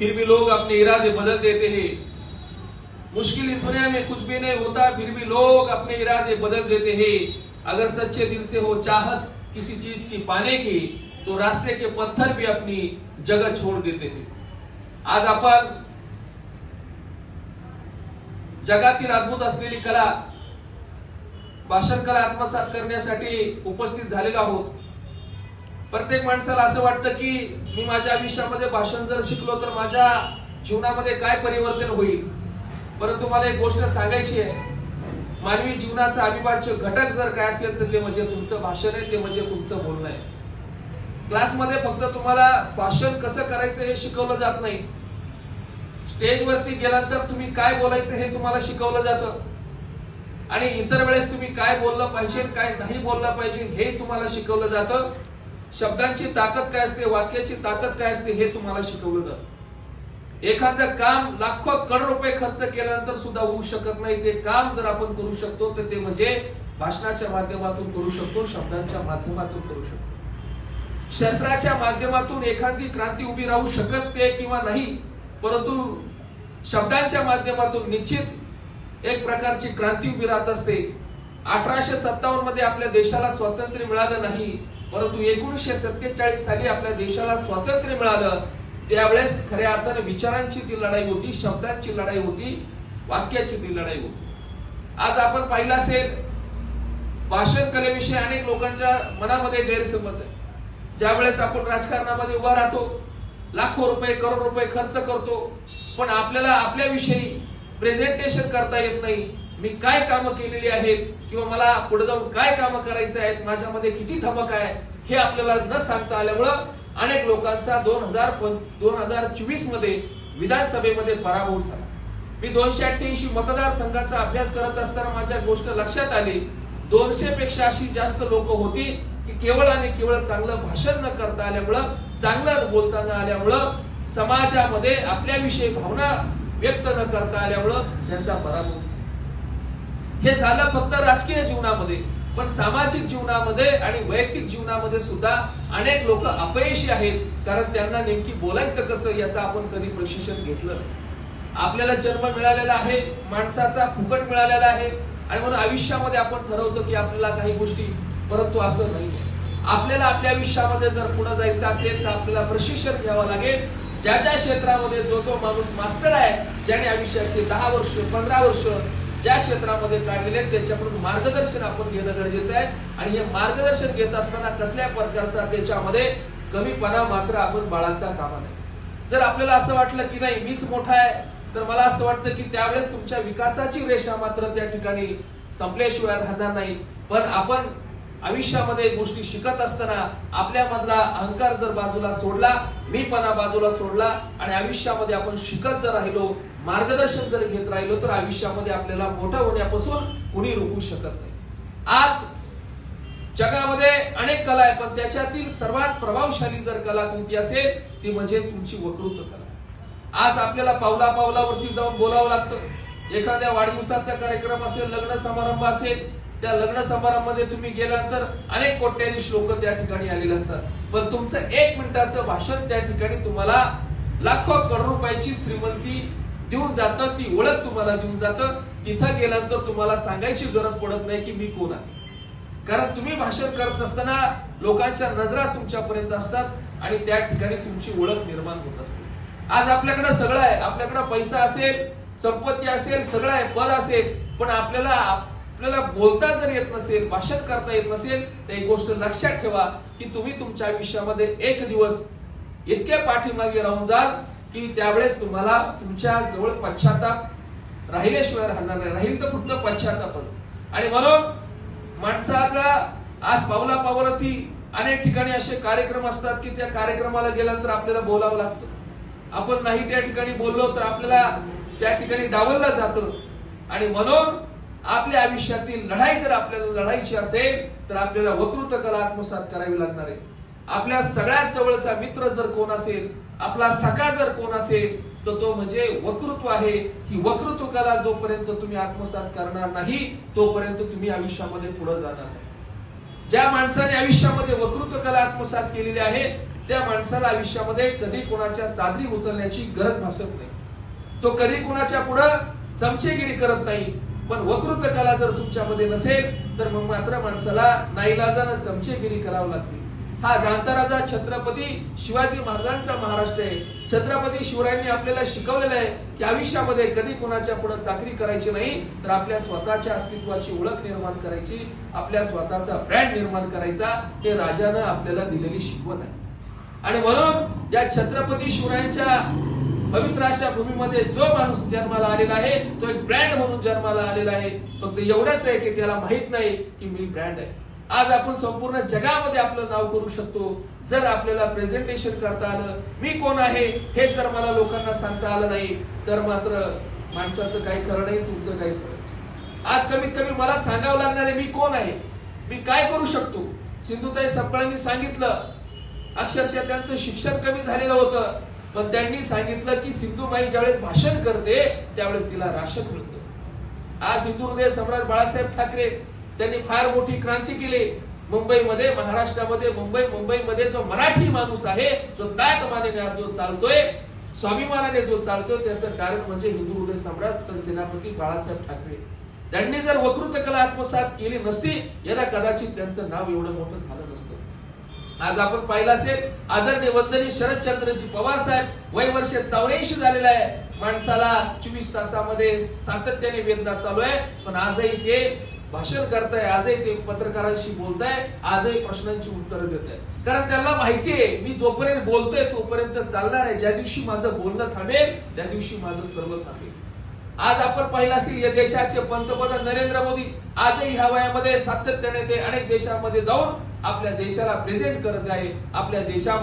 फिर भी लोग अपने इरादे बदल देते हैं। मुश्किल इस दुनिया में कुछ भी नहीं होता, फिर भी लोग अपने इरादे बदल देते हैं। अगर सच्चे दिल से हो चाहत किसी चीज़ की पाने की तो रास्ते के पत्थर भी अपनी जगह छोड़ देते हैं। आज आपण जगातील अद्भुत कला, भाषण कला आत्मसात करण्यासाठी उपस्थित झालेलो आहोत। प्रत्येक माणसाला असं वाटतं की मी माझ्या आयुष्यामध्ये भाषण जर शिकलो तर माझ्या जीवनामध्ये काय परिवर्तन होईल? परंतु मला एक गोष्ट सांगायची आहे. मानवी जीवनाचा अविभाज्य घटक जर काय असेल तर ते म्हणजे तुमचं भाषण आहे ते म्हणजे तुमचं बोलणं आहे. क्लासमध्ये फक्त तुम्हाला भाषण कसं करायचं हे शिकवलं जात नाही. स्टेजवरती गेल्यानंतर तुम्ही काय बोलायचं हे तुम्हाला शिकवलं जातं. आणि इतर वेळेस तुम्ही काय बोललं पाहिजे काय नाही बोललं पाहिजे हे तुम्हाला शिकवलं जातं. शब्दांची ताकद काय असते वाक्याची ताकद काय असते हे तुम्हाला शिकवलं जातं. एखादं काम लाखो करोड रुपये खर्च केल्यानंतर सुद्धा होऊ शकत नाही. ते काम जर आपण करू शकतो तर ते म्हणजे भाषणाच्या माध्यमातून करू शकतो शब्दांच्या माध्यमातून करू शकतो. शस्त्राच्या माध्यमातून एखादी क्रांती उभी राहू शकते किंवा नाही परंतु शब्दांच्या माध्यमातून निश्चित एक प्रकारची क्रांती उभी राहत असते. अठराशे सत्तावन्नमध्ये आपल्या देशाला स्वातंत्र्य मिळालं नाही. परंतु एकोणीसशे सत्तेचाळीस साली आपल्या देशाला स्वातंत्र्य मिळालं. त्यावेळेस खऱ्या अर्थाने विचारांची ती लढाई होती शब्दांची लढाई होती वाक्याची ती लढाई होती. आज आपण पाहिलं असेल भाषण कलेविषयी अनेक लोकांच्या मनामध्ये गैरसमज आहे. ज्यावेळेस आपण राजकारणामध्ये उभा राहतो लाखो रुपये करोड रुपये खर्च करतो पण आपल्याला आपल्याविषयी प्रेझेंटेशन करता येत नाही. मी काय कामं केलेली आहेत? किंवा मला पुढे जाऊन काय कामं करायचं आहेत माझ्यामध्ये किती धमक आहे हे आपल्याला न सांगता आल्यामुळं अनेक लोकांचा दोन हजार दोन हजार चोवीसमध्ये विधानसभेमध्ये पराभव झाला. मी दोनशे अठ्ठ्याऐंशी मतदारसंघाचा अभ्यास करत असताना माझ्या गोष्ट लक्षात आली. दोनशे पेक्षा अशी जास्त लोक होती की केवळ आणि केवळ चांगलं भाषण न करता आल्यामुळं चांगलं बोलता न आल्यामुळं समाजामध्ये आपल्याविषयी भावना व्यक्त न करता आल्यामुळं त्यांचा पराभव झाला. हे झालं फक्त राजकीय जीवनामध्ये पण सामाजिक जीवनामध्ये आणि वैयक्तिक जीवनामध्ये सुद्धा अनेक लोक अपयशी आहेत कारण त्यांना नेमकी बोलायचं कसं याचं आपण कधी प्रशिक्षण घेतलं नाही. आपल्याला जन्म मिळालेला आहे माणसाचा फुकट मिळालेला आहे आणि म्हणून आयुष्यामध्ये आपण ठरवतो की आपल्याला काही गोष्टी परंतु असं नाही आपल्याला आपल्या आयुष्यामध्ये जर पुढे जायचं असेल तर आपल्याला प्रशिक्षण घ्यावं लागेल ज्या ज्या क्षेत्रामध्ये जो जो माणूस मास्टर आहे ज्याने आयुष्याचे दहा वर्ष पंधरा वर्ष ज्या क्षेत्रामध्ये काढलेले आहेत त्याच्याकडून मार्गदर्शन आपण घेणं गरजेचं आहे. आणि हे मार्गदर्शन घेत असताना कसल्या प्रकारचा त्याच्यामध्ये कमीपणा मात्र आपण बाळगता कामा नये. जर आपल्याला असं वाटलं की नाही मीच मोठा आहे तर मला असं वाटतं की त्यावेळेस तुमच्या विकासाची रेषा मात्र त्या ठिकाणी संपल्याशिवाय राहणार नाही. पण आपण आयुष्यामध्ये गोष्टी शिकत असताना आपल्या मधला अहंकार जर बाजूला सोडला मीपणा बाजूला सोडला आणि आयुष्यामध्ये आपण शिकत जर राहिलो मार्गदर्शन जर घेत राहिलो तर आयुष्यामध्ये आपल्याला मोठं होण्यापासून कुणी रोखू शकत नाही. आज जगामध्ये अनेक कला आहे पण त्याच्यातील सर्वात प्रभावशाली जर कला कोणती असेल ती म्हणजे तुमची वक्तृत्व कला. आज आपल्याला पावला पावलावरती जाऊन बोलावं लागतं. एखाद्या वाढदिवसाचा कार्यक्रम असेल लग्न समारंभ असेल त्या लग्न समारंभामध्ये तुम्ही गेल्यानंतर अनेक कोट्याधीश लोक त्या ठिकाणी आलेले असतात. पण तुमचं एक मिनिटाचं भाषण त्या ठिकाणी तुम्हाला लाखो करोड रुपयाची श्रीमंती देऊन जातं ती ओळख तुम्हाला देऊन जातं. तिथं गेल्यानंतर तुम्हाला सांगायची गरज पडत नाही की मी कोण आहे. कारण तुम्ही भाषण करत असताना लोकांच्या नजरा तुमच्यापर्यंत असतात आणि त्या ठिकाणी तुमची ओळख निर्माण होत असते. आज आपल्याकडे सगळं आहे. आपल्याकडे पैसा असेल संपत्ती असेल सगळं आहे. पद असेल. पण आपल्याला आपल्याला बोलता जर येत नसेल भाषण करता येत नसेल तर एक गोष्ट लक्षात ठेवा की तुम्ही तुमच्या आयुष्यामध्ये एक दिवस इतक्या पाठीमागे राहून जाल की त्यावेळेस तुम्हाला तुमच्या जवळ पश्चाताप राहिल्याशिवाय राहणार नाही. राहील तर फक्त पश्चातापच. आणि म्हणून माणसाचा आज पावला पावलावरती अनेक ठिकाणी असे कार्यक्रम असतात की त्या कार्यक्रमाला गेल्यानंतर आपल्याला बोलावं लागतं. आपण नाही त्या ठिकाणी बोललो तर आपल्याला त्या ठिकाणी डावललं जातं. आणि म्हणून आपल्या आयुष्यातील लढाई जर आपल्याला लढायची असेल तर आपल्याला वक्तृत्व कला आत्मसात करावी लागणार आहे. आपल्या सगळ्यात जवळचा मित्र जर कोण असेल आपला सखा जर कोण असेल तर तो म्हणजे वक्तृत्व आहे ही वक्तृत्व कला जोपर्यंत तुम्ही आत्मसात करणार नाही तोपर्यंत तुम्ही आयुष्यामध्ये पुढे जाणार नाही. ज्या माणसाने आयुष्यामध्ये वक्तृत्व कला आत्मसात केलेली आहे त्या माणसाला आयुष्यामध्ये कधी कोणाच्या चादरी उचलण्याची गरज भासत नाही. तो कधी कोणाच्या पुढं चमचेगिरी करत नाही पण वक्तृत्व कला जर तुमच्यामध्ये नसेल तर मग मात्र माणसाला नाईलाजानं चमचेगिरी करावं लागते. हा जाणता राजा छत्रपती शिवाजी महाराजांचा महाराष्ट्र आहे. छत्रपती शिवरायांनी आपल्याला शिकवलेलं आहे की आयुष्यामध्ये कधी कोणाच्या पुढे चाकरी करायची नाही तर आपल्या स्वतःच्या अस्तित्वाची ओळख निर्माण करायची आपल्या स्वतःचा ब्रँड निर्माण करायचा हे राजानं आपल्याला दिलेली शिकवण आहे. आणि म्हणून या छत्रपती शिवरायांच्या पवित्र अशा भूमीमध्ये जो माणूस जन्माला आलेला आहे तो एक ब्रँड म्हणून जन्माला आलेला आहे. फक्त एवढंच आहे की त्याला माहीत नाही की मी ब्रँड आहे. आज आपण संपूर्ण जगामध्ये आपलं नाव करू शकतो. जर आपल्याला प्रेझेंटेशन करता आलं मी कोण आहे हे जर मला लोकांना सांगता आलं नाही तर मात्र माणसाचं काही खरं नाही तुमचं काही खरं आज कमीत कमी मला सांगावं लागणार आहे मी कोण आहे? मी काय करू शकतो? सिंधुताई सपकाळांनी सांगितलं अक्षरशः त्यांचं शिक्षण कमी झालेलं होतं. पण त्यांनी सांगितलं की सिंधुबाई ज्यावेळेस भाषण करते त्यावेळेस तिला राशन मिळतं आज हिंदू हृदय सम्राट बाळासाहेब ठाकरे त्यांनी फार मोठी क्रांती केली. मुंबईमध्ये महाराष्ट्रामध्ये मुंबई मुंबईमध्ये जो मराठी माणूस आहे जो ताट मानेने जो चालतोय स्वाभिमानाने जो चालतोय त्याचं कारण म्हणजे हिंदू हृदय सम्राट सेनापती बाळासाहेब ठाकरे. त्यांनी जर वक्तृत्व कला आत्मसात केली नसती याला कदाचित त्यांचं नाव एवढं मोठं झालं नसतं. आज आपण पाहिलं असेल आदरणीय वंदनी शरदचंद्रजी पवार साहेब वय वर्ष चौऱ्याऐंशी झालेला आहे. माणसाला चोवीस तासामध्ये सातत्याने वेदना चालू आहे. पण आजही ते भाषण करताय आजही ते पत्रकारांशी बोलताय आजही प्रश्नांची उत्तरं देत आहे कारण त्यांना माहितीये मी जोपर्यंत बोलतोय तोपर्यंत चालणार आहे. ज्या दिवशी माझं बोलणं थांबेल त्या दिवशी माझं सर्व थांबेल. आज आपण पाहिलं असेल या देशाचे पंतप्रधान नरेंद्र मोदी आजही ह्या वयामध्ये सातत्याने ते अनेक देशांमध्ये जाऊन आपल्या देशाला प्रेझेंट करत आहे. आपल्या देशा